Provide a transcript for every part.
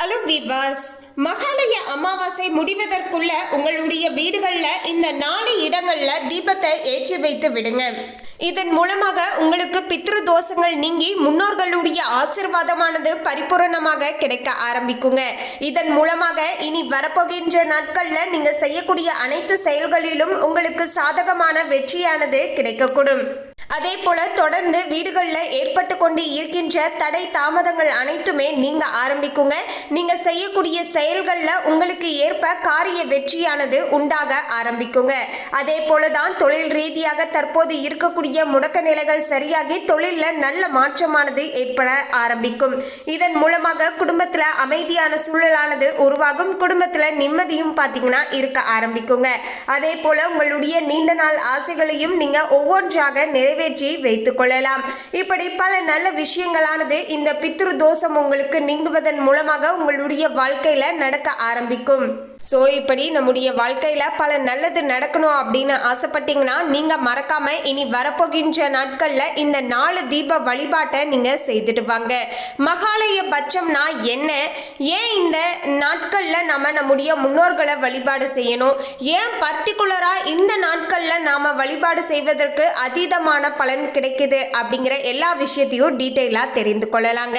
Hello விவாஸ் மகாலய அமாவாசை முடிவதற்குள்ள உங்களுடைய வீடுகளில் இந்த நாலு இடங்களில் தீபத்தை ஏற்றி வைத்து விடுங்க. இதன் மூலமாக உங்களுக்கு பித்ரு தோஷங்கள் நீங்கி முன்னோர்களுடைய ஆசிர்வாதமானது பரிபூரணமாக கிடைக்க ஆரம்பிக்குங்க. இதன் மூலமாக இனி வரப்போகின்ற நாட்களில் நீங்கள் செய்யக்கூடிய அனைத்து செயல்களிலும் உங்களுக்கு சாதகமான வெற்றியானது கிடைக்கக்கூடும். அதே போல தொடர்ந்து வீடுகளில் ஏற்பட்டு கொண்டு இருக்கின்ற தடை தாமதங்கள் அனைத்துமே நீங்க ஆரம்பிக்குங்க. நீங்க செய்யக்கூடிய செயல்களில் உங்களுக்கு ஏற்ப காரிய வெற்றியானது உண்டாக ஆரம்பிக்குங்க. அதே போலதான் தொழில் ரீதியாக தற்போது இருக்கக்கூடிய முடக்க நிலைகள் சரியாகி தொழிலில் நல்ல மாற்றமானது ஏற்பட ஆரம்பிக்கும். இதன் மூலமாக குடும்பத்தில் அமைதியான சூழலானது உருவாகும். குடும்பத்தில் நிம்மதியும் பார்த்தீங்கன்னா இருக்க ஆரம்பிக்குங்க. அதே போல உங்களுடைய நீண்ட நாள் ஆசைகளையும் நீங்க ஒவ்வொன்றாக நிறைவேற்றி வைத்துக் கொள்ளலாம். இப்படி பல நல்ல விஷயங்களானது இந்த பித்ரு தோஷம் உங்களுக்கு நீங்குவதன் மூலமாக உங்களுடைய வாழ்க்கையில நடக்க ஆரம்பிக்கும். ஸோ இப்படி நம்முடைய வாழ்க்கையில் பல நல்லது நடக்கணும் அப்படின்னு ஆசைப்பட்டீங்கன்னா நீங்கள் மறக்காம இனி வரப்போகின்ற நாட்களில் இந்த நாலு தீப வழிபாட்டை நீங்கள் செய்துட்டு வாங்க. மகாலய பட்சம்னா என்ன? ஏன் இந்த நாட்களில் நம்ம நம்முடைய முன்னோர்களை வழிபாடு செய்யணும்? ஏன் பர்டிகுலராக இந்த நாட்களில் நாம் வழிபாடு செய்வதற்கு அதீதமான பலன் கிடைக்குது அப்படிங்கிற எல்லா விஷயத்தையும் டீட்டெயிலாக தெரிந்து கொள்ளலாங்க.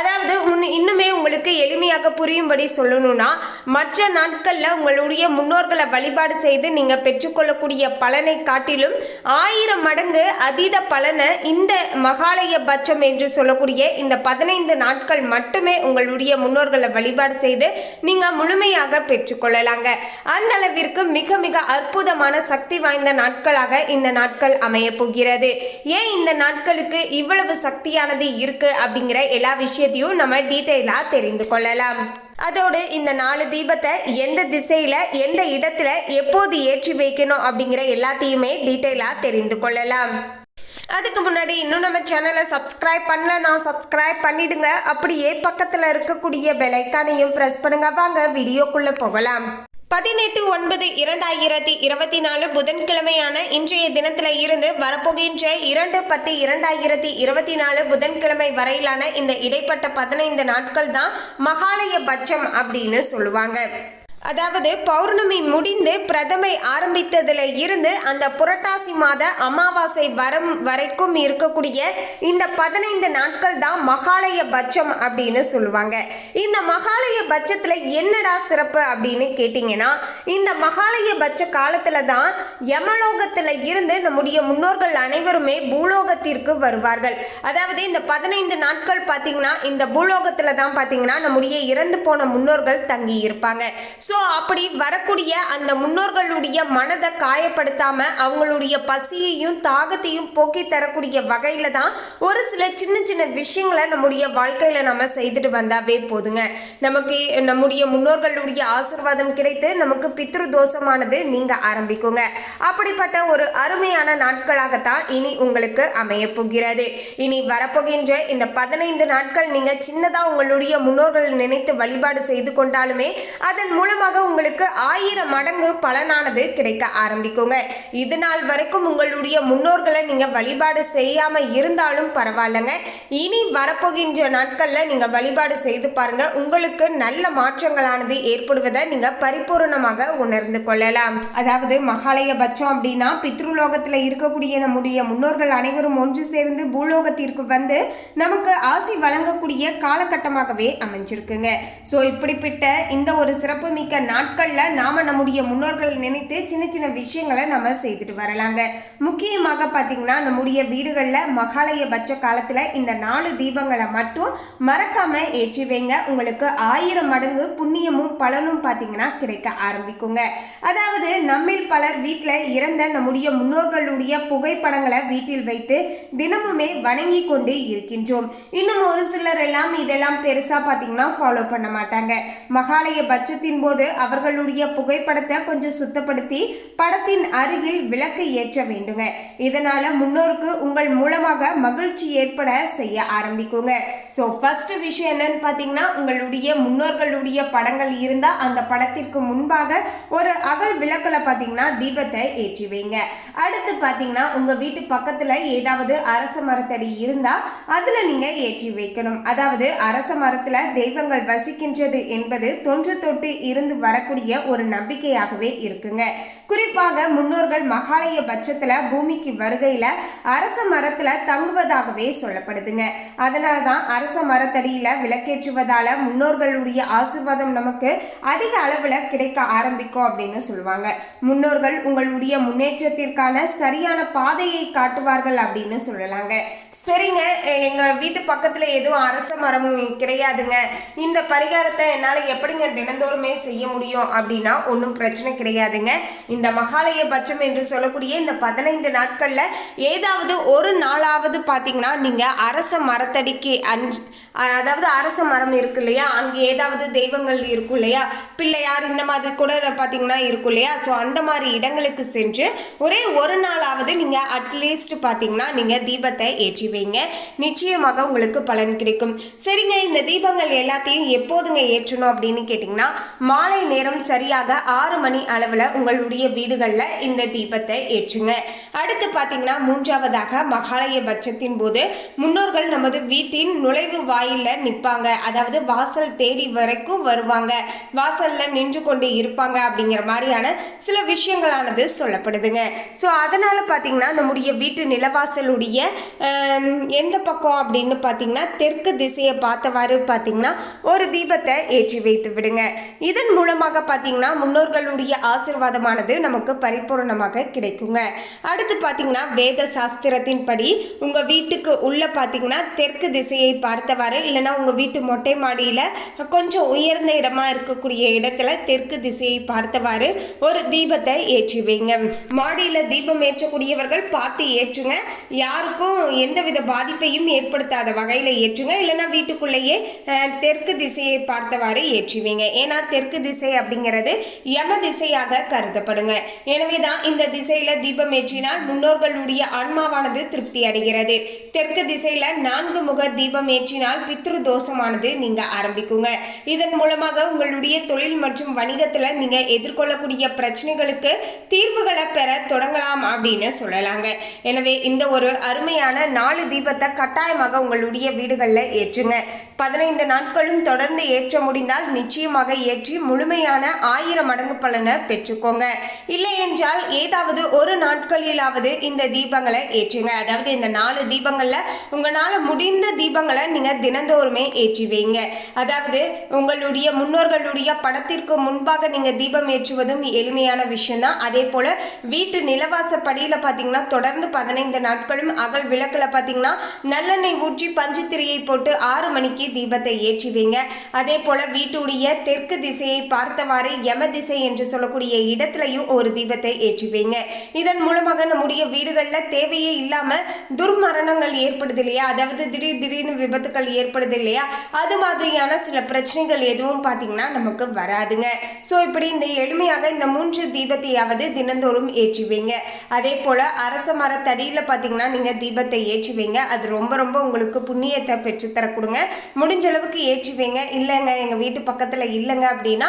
அதாவது இன்னுமே உங்களுக்கு எளிமையாக புரியும்படி சொல்லணும்னா மற்ற நாட்களில் உங்களுடைய முன்னோர்களை வழிபாடு செய்து நீங்கள் பெற்றுக்கொள்ளக்கூடிய பலனை காட்டிலும் ஆயிரம் மடங்கு அதீத பலனை இந்த மகாலய பட்சம் என்று சொல்லக்கூடிய இந்த பதினைந்து நாட்கள் மட்டுமே உங்களுடைய முன்னோர்களை வழிபாடு செய்து நீங்கள் முழுமையாக பெற்றுக்கொள்ளலாங்க. அந்த அளவிற்கு மிக மிக அற்புதமான சக்தி வாய்ந்த நாட்களாக இந்த நாட்கள் அமைய போகிறது. ஏன் இந்த நாட்களுக்கு இவ்வளவு சக்தியானது இருக்கு அப்படிங்கிற எல்லா விஷயத்தையும் நம்ம டீட்டெயிலாக தெரிந்து கொள்ளலாம். அதோடு இந்த நாலு தீபத்தை எந்த திசையில எந்த இடத்துல எப்போது ஏற்றி வைக்கணும் அப்படிங்கிற எல்லாத்தையுமே டீட்டெயிலாக தெரிந்து கொள்ளலாம். அதுக்கு முன்னாடி இன்னும் நம்ம சேனலை சப்ஸ்கிரைப் பண்ணலனா சப்ஸ்கிரைப் பண்ணிடுங்க. அப்படியே பக்கத்தில் இருக்கக்கூடிய பெலைக்கானையும் ப்ரெஸ் பண்ணுங்க. வாங்க வீடியோக்குள்ளே போகலாம். பதினெட்டு ஒன்பது இரண்டாயிரத்தி இருபத்தி நாலு புதன்கிழமையான இன்றைய தினத்தில் இருந்து வரப்போகின்ற இரண்டு பத்து இரண்டாயிரத்தி இருபத்தி நாலு புதன்கிழமை வரையிலான இந்த இடைப்பட்ட பதினைந்து நாட்கள் தான் மகாலய பட்சம் அப்படின்னு சொல்லுவாங்க. அதாவது பௌர்ணமி முடிந்து பிரதமை ஆரம்பித்ததுல இருந்து அந்த புரட்டாசி மாத அமாவாசை வரம் வரைக்கும் இருக்கக்கூடிய இந்த பதினைந்து நாட்கள் தான் மகாலய பட்சம் அப்படின்னு சொல்லுவாங்க. இந்த மகாலய பட்சத்துல என்னடா சிறப்பு அப்படின்னு கேட்டிங்கன்னா இந்த மகாலய பட்ச காலத்துல தான் யமலோகத்துல இருந்து நம்முடைய முன்னோர்கள் அனைவருமே பூலோகத்திற்கு வருவார்கள். அதாவது இந்த பதினைந்து நாட்கள் பார்த்தீங்கன்னா இந்த பூலோகத்துல தான் பார்த்தீங்கன்னா நம்முடைய இறந்து போன முன்னோர்கள் தங்கி இருப்பாங்க ஸோ ஸோ அப்படி வரக்கூடிய அந்த முன்னோர்களுடைய மனதை காயப்படுத்தாம அவங்களுடைய பசியையும் தாகத்தையும் போக்கி தரக்கூடிய வகையில தான் ஒரு சில சின்ன சின்ன விஷயங்களை நம்முடைய வாழ்க்கையில நம்ம செய்துட்டு வந்தாவே போதுங்க. நமக்கு நம்முடைய முன்னோர்களுடைய ஆசிர்வாதம் கிடைத்து நமக்கு பித்ரு தோஷமானது நீங்க ஆரம்பிக்குங்க. அப்படிப்பட்ட ஒரு அருமையான நாட்களாகத்தான் இனி உங்களுக்கு அமைய போகிறது. இனி வரப்போகின்ற இந்த பதினைந்து நாட்கள் நீங்க சின்னதா உங்களுடைய முன்னோர்கள் நினைத்து வழிபாடு செய்து கொண்டாலுமே அதன் மூலம் மூலமாக உங்களுக்கு ஆயிரம் மடங்கு பலனானது கிடைக்க ஆரம்பிக்குங்க. இது நாள் வரைக்கும் உங்களுடைய முன்னோர்களை நீங்க வழிபாடு செய்யாம இருந்தாலும் பரவாயில்லைங்க. இனி வரப்போகின்ற நாட்கள்ல நீங்க வழிபாடு செய்து பாருங்க. உங்களுக்கு நல்ல மாற்றங்களானது ஏற்படுவதை நீங்க பரிபூரணமாக உணர்ந்து கொள்ளலாம். அதாவது மகாலய பட்சம் அப்படின்னா பித்ருலோகத்துல இருக்கக்கூடிய நம்முடைய முன்னோர்கள் அனைவரும் ஒன்று சேர்ந்து பூலோகத்திற்கு வந்து நமக்கு ஆசி வழங்கக்கூடிய காலகட்டமாகவே அமைஞ்சிருக்குங்க. ஸோ இப்படிப்பட்ட இந்த ஒரு சிறப்பு மிக்க நாட்களில் நாம நம்முடைய முன்னோர்கள் நினைத்து சின்ன சின்ன விஷயங்களை நம்ம செய்துட்டு வரலாங்க. முக்கியமாக பார்த்தீங்கன்னா நம்முடைய வீடுகளில் மகாலய பட்ச காலத்துல இந்த நாலு தீபங்களை மட்டும் மறக்காமல் ஏற்றி வைங்க. உங்களுக்கு ஆயிரம் மடங்கு புண்ணியமும் பலனும் பார்த்தீங்கன்னா கிடைக்க ஆரம்பிக்குங்க. அதாவது நம்மில் பலர் வீட்டில் இறந்த நம்முடைய முன்னோர்களுடைய புகைப்படங்களை வீட்டில் வைத்து தினமுமே வணங்கி கொண்டு இருக்கின்றோம். இன்னும் ஒரு சிலர் எல்லாம் இதெல்லாம் பெருசா பார்த்திங்கன்னா ஃபாலோ பண்ண மாட்டாங்க. மகாலய பட்சத்தின் போது போது அவர்களுடைய புகைப்படத்தை கொஞ்சம் சுத்தப்படுத்தி படத்தின் அருகில் விளக்கு ஏற்ற வேண்டுங்க. இதனால முன்னோருக்கு உங்கள் மூலமாக மகிழ்ச்சி ஏற்பட செய்ய ஆரம்பிக்குங்க. ஸோ ஃபர்ஸ்ட் விஷயம் என்னன்னு பார்த்தீங்கன்னா உங்களுடைய முன்னோர்களுடைய படங்கள் இருந்தால் அந்த படத்திற்கு முன்பாக ஒரு அகல் விளக்கில் பார்த்தீங்கன்னா தீபத்தை ஏற்றி வைங்க. அடுத்து பார்த்தீங்கன்னா உங்கள் வீட்டு பக்கத்தில் ஏதாவது அரச மரத்தடி இருந்தால் அதில் நீங்கள் ஏற்றி வைக்கணும். அதாவது அரச மரத்தில் தெய்வங்கள் வசிக்கின்றது என்பது தொன்று தொட்டு இருந்து வரக்கூடிய ஒரு நம்பிக்கையாகவே இருக்குங்க. குறிப்பாக முன்னோர்கள் மகாலய பட்சத்தில் பூமிக்கு வருகையில் அரச மரத்தில் தங்குவதாகவே சொல்லப்படுதுங்க. அதனால தான் அரச மரத்தடியில் விளக்கேற்றுவதால முன்னோர்களுடைய ஆசீர்வாதம் நமக்கு அதிக அளவில் கிடைக்க ஆரம்பிக்கும் அப்படின்னு சொல்லுவாங்க. முன்னோர்கள் உங்களுடைய முன்னேற்றத்திற்கான சரியான பாதையை காட்டுவார்கள் அப்படின்னு சொல்லலாங்க. சரிங்க எங்க வீட்டு பக்கத்துல எதுவும் அரச மரமும் கிடையாதுங்க. இந்த பரிகாரத்தை என்னால் எப்படிங்க தினந்தோறுமே செய்ய முடியும் அப்படின்னா ஒன்றும் பிரச்சனை கிடையாதுங்க. இந்த மகாலய பட்சம் என்று சொல்லக்கூடிய இந்த பதினைந்து நாட்கள்ல ஏதாவது ஒரு நாளாவது பார்த்தீங்கன்னா நீங்க அரச மரத்தடிக்கு அன் அதாவது அரச மரம் இருக்கு இல்லையா? அங்கே ஏதாவது தெய்வங்கள் இருக்கும் இல்லையா? பிள்ளையார் இந்த மாதிரி கூட பார்த்தீங்கன்னா இருக்கும் இல்லையா? ஸோ அந்த மாதிரி இடங்களுக்கு சென்று ஒரே ஒரு நாளாவது நீங்கள் அட்லீஸ்ட் பார்த்தீங்கன்னா நீங்கள் தீபத்தை ஏற்றி வைங்க. நிச்சயமாக உங்களுக்கு பலன் கிடைக்கும். சரிங்க இந்த தீபங்கள் எல்லாத்தையும் எப்போதுங்க ஏற்றணும் அப்படின்னு கேட்டிங்கன்னா மாலை நேரம் சரியாக ஆறு மணி அளவில் உங்களுடைய வீடுகளில் இந்த தீபத்தை ஏற்றுங்க. அடுத்து பார்த்தீங்கன்னா மூன்றாவதாக மகாலய பட்சத்தின் போது முன்னோர்கள் நமது வீட்டின் நுழைவு வாயிலில் நிற்பாங்க. அதாவது வாசல் தேடி வரைக்கும் வருவாங்க. வாசலில் நின்று கொண்டு இருப்பாங்க அப்படிங்கிற மாதிரியான சில விஷயங்களானது சொல்லப்படுதுங்க. ஸோ அதனால் பார்த்தீங்கன்னா நம்முடைய வீட்டு நிலவாசலுடைய எந்த பக்கம் அப்படின்னு பார்த்தீங்கன்னா தெற்கு திசையை பார்த்தவாறு பார்த்தீங்கன்னா ஒரு தீபத்தை ஏற்றி வைத்து விடுங்க. இதன் மூலமாக பார்த்தீங்கன்னா முன்னோர்களுடைய ஆசிர்வாதமானது நமக்கு பரிபூர்ணமாக கிடைக்குங்க. அடுத்து பார்த்தீங்கன்னா வேத சாஸ்திரத்தின் படி உங்கள் வீட்டுக்கு உள்ளே பார்த்தீங்கன்னா தெற்கு திசையை பார்த்தவாறு இல்லைன்னா உங்கள் வீட்டு மொட்டை மாடியில் கொஞ்சம் உயர்ந்த இடமா இருக்கக்கூடிய இடத்துல தெற்கு திசையை பார்த்தவாறு ஒரு தீபத்தை ஏற்றி வைங்க. மாடியில் தீபம் ஏற்றக்கூடியவர்கள் பார்த்து ஏற்றுங்க. யாருக்கும் எந்தவித பாதிப்பையும் ஏற்படுத்தாத வகையில் ஏற்றுங்க. இல்லைன்னா வீட்டுக்குள்ளேயே தெற்கு திசையை பார்த்தவாறு ஏற்றுவீங்க ஏன்னா தெற்கு திசை அப்படிங்கிறது யம திசையாக கருதப்படுங்க. எனவே தான் இந்த திசையில் தீபம் ஏற்றினால் முன்னோர்களுடைய ஆன்மாவானது திருப்தி அடைகிறது. தெற்கு திசையில் நான்கு முக தீபம் ஏற்றினால் பித்ரு தோஷமானது நீங்க ஆரம்பிக்குங்க. இதன் மூலமாக உங்களுடைய தொழில் மற்றும் வணிகத்தில் நீங்க எதிர்கொள்ளக்கூடிய பிரச்சனைகளுக்கு தீர்வுகளை பெற தொடங்கலாம் அப்படின்னு சொல்லலாங்க. எனவே இந்த ஒரு அருமையான நாலு தீபத்தை கட்டாயமாக உங்களுடைய வீடுகளில் ஏற்றுங்க. பதினைந்து நாட்களும் தொடர்ந்து ஏற்ற முடிந்தால் நிச்சயமாக ஏற்றி முழுமையான ஆயிரம் மடங்கு பலனை பெற்றுக்கோங்க. இல்லை என்றால் ஏதாவது ஒரு நாட்களிலாவது இந்த தீபங்களை ஏற்றுங்க. அதாவது இந்த நாலு தீபங்களில் உங்களால் முடிந்த தீபங்களை நீங்கள் தினந்தோறுமே ஏற்றி வைங்க. அதாவது உங்களுடைய முன்னோர்களுடைய படத்திற்கு முன்பாக நீங்கள் தீபம் ஏற்றுவதும் எளிமையான விஷயம்தான். அதே போல் வீட்டு நிலவாசப்படியில் பார்த்தீங்கன்னா தொடர்ந்து பதினைந்து நாட்களும் அகல் விளக்கில் பார்த்தீங்கன்னா நல்லெண்ணெய் ஊற்றி பஞ்சு திரியை போட்டு ஆறு மணிக்கு தீபத்தை ஏற்றி வைங்க. அதே போல் வீட்டுடைய தெற்கு திசையை பார்த்தவாறு யம திசை என்று சொல்லக்கூடிய இடத்துலையும் ஒரு தீபத்தை ஏற்றி வைங்க இதன் மூலமாக நம்முடைய வீடுகளில் தேவையே இல்லாமல் துர்மரணங்கள் ஏற்படுது இல்லையா? அதாவது திடீர் திடீர்னு விபத்துக்கள் ஏற்படுது இல்லையா? அது மாதிரியான சில பிரச்சனைகள் எதுவும் பார்த்தீங்கன்னா நமக்கு வராதுங்க. ஸோ இப்படி இந்த எளிமையாக இந்த மூன்று தீபத்தையாவது தினந்தோறும் ஏற்றி வைங்க அதே போல் அரச மரத்தடியில் பார்த்தீங்கன்னா நீங்கள் தீபத்தை ஏற்றி வைங்க அது ரொம்ப ரொம்ப உங்களுக்கு புண்ணியத்தை பெற்றுத்தர கொடுங்க. முடிஞ்ச அளவுக்கு ஏற்றி வைங்க இல்லைங்க எங்கள் வீட்டு பக்கத்தில் இல்லைங்க அப்படின்னா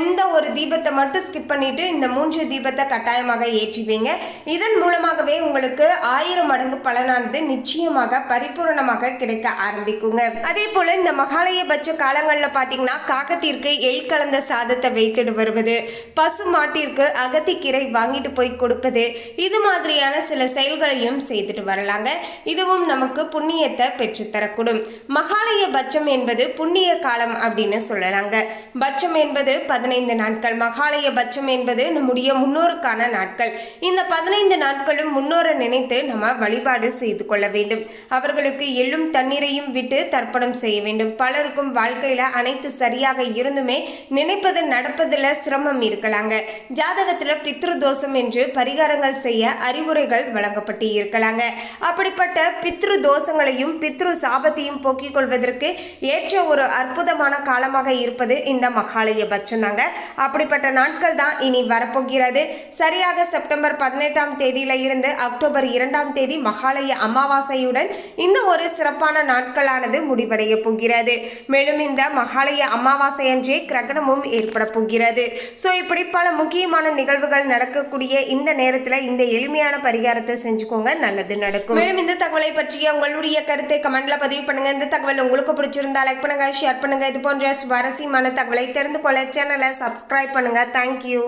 இந்த ஒரு தீபத்தை மட்டும் ஸ்கிப் பண்ணிவிட்டு இந்த மூன்று தீபத்தை கட்டாயமாக ஏற்றி வைங்க இதன் மூலமாகவே உங்களுக்கு ஆயிரம் மடங்கு பலனானது நிச்சயமாக பரிபூரணமாக கிடைக்க ஆரம்பிக்குங்க. அதே போல் இந்த மகாலயபட்ச காலங்களில் பார்த்தீங்கன்னா காகத்திற்கு எள் கலந்த சாதத்தை வைத்துட்டு வருவது பசு மாட்டிற்கு அகத்திக்கீரை வாங்கிட்டு போய் கொடுப்பது இது மாதிரியான சில செயல்களையும் செய்துட்டு வரலாங்க. இதுவும் நமக்கு புண்ணியத்தை பெற்றுத்தரக்கூடும். மகாலய பட்சம் என்பது புண்ணிய காலம் அப்படின்னு சொல்லலாங்க. பட்சம் என்பது பதினைந்து நாட்கள். மகாலய பட்சம் என்பது நம்முடைய முன்னோருக்கான நாட்கள். இந்த பதினைந்து நாட்களும் முன்னோரை நினைத்து நம்ம வழிபாடு செய்து கொள்ள வேண்டும். அவர்களுக்கு எள்ளும் தண்ணீரையும் விட்டு தர்ப்பணம் செய்ய வேண்டும். பலருக்கும் வாழ்க்கையில அனைத்து சரியாக இருந்துமே நினைப்பது நடப்பதில் சிரமம் இருக்கலாங்க. ஜாதகத்தில் பித்ரு தோஷம் என்று பரிகாரங்கள் செய்ய அறிவுரைகள் வழங்கப்பட்டு இருக்கலாங்க. அப்படிப்பட்ட பித்ரு தோஷங்களையும் பித்ரு சாபத்தையும் போக்கிக் கொள்வதற்கு ஏற்ற ஒரு அற்புதமான காலமாக இருப்பது இந்த மகால நாளைய பட்சம் தாங்க அப்படிப்பட்ட நாட்கள் தான் இனி வரப்போகிறது. சரியாக செப்டம்பர் பதினெட்டாம் தேதியில இருந்து அக்டோபர் இரண்டாம் தேதி மகாலய அமாவாசையுடன் இந்த ஒரு சிறப்பான நாட்களானது முடிவடைய போகிறது. மேலும் இந்த மகாலய அமாவாசை அன்றே கிரகணமும் ஏற்பட போகிறது. ஸோ இப்படி பல முக்கியமான நிகழ்வுகள் நடக்கக்கூடிய இந்த நேரத்தில் இந்த எளிமையான பரிகாரத்தை செஞ்சுக்கோங்க. நல்லது நடக்கும். மேலும் இந்த தகவலை பற்றிய உங்களுடைய கருத்தை கமெண்ட்ல பதிவு பண்ணுங்க. இந்த தகவல் உங்களுக்கு பிடிச்சிருந்தா லைக் பண்ணுங்க ஷேர் பண்ணுங்க. இது போன்ற சுவாரஸ்யமான தகவலை தெரிந்து கொள்ள சேனலை சப்ஸ்கிரைப் பண்ணுங்கள் தேங்க்யூ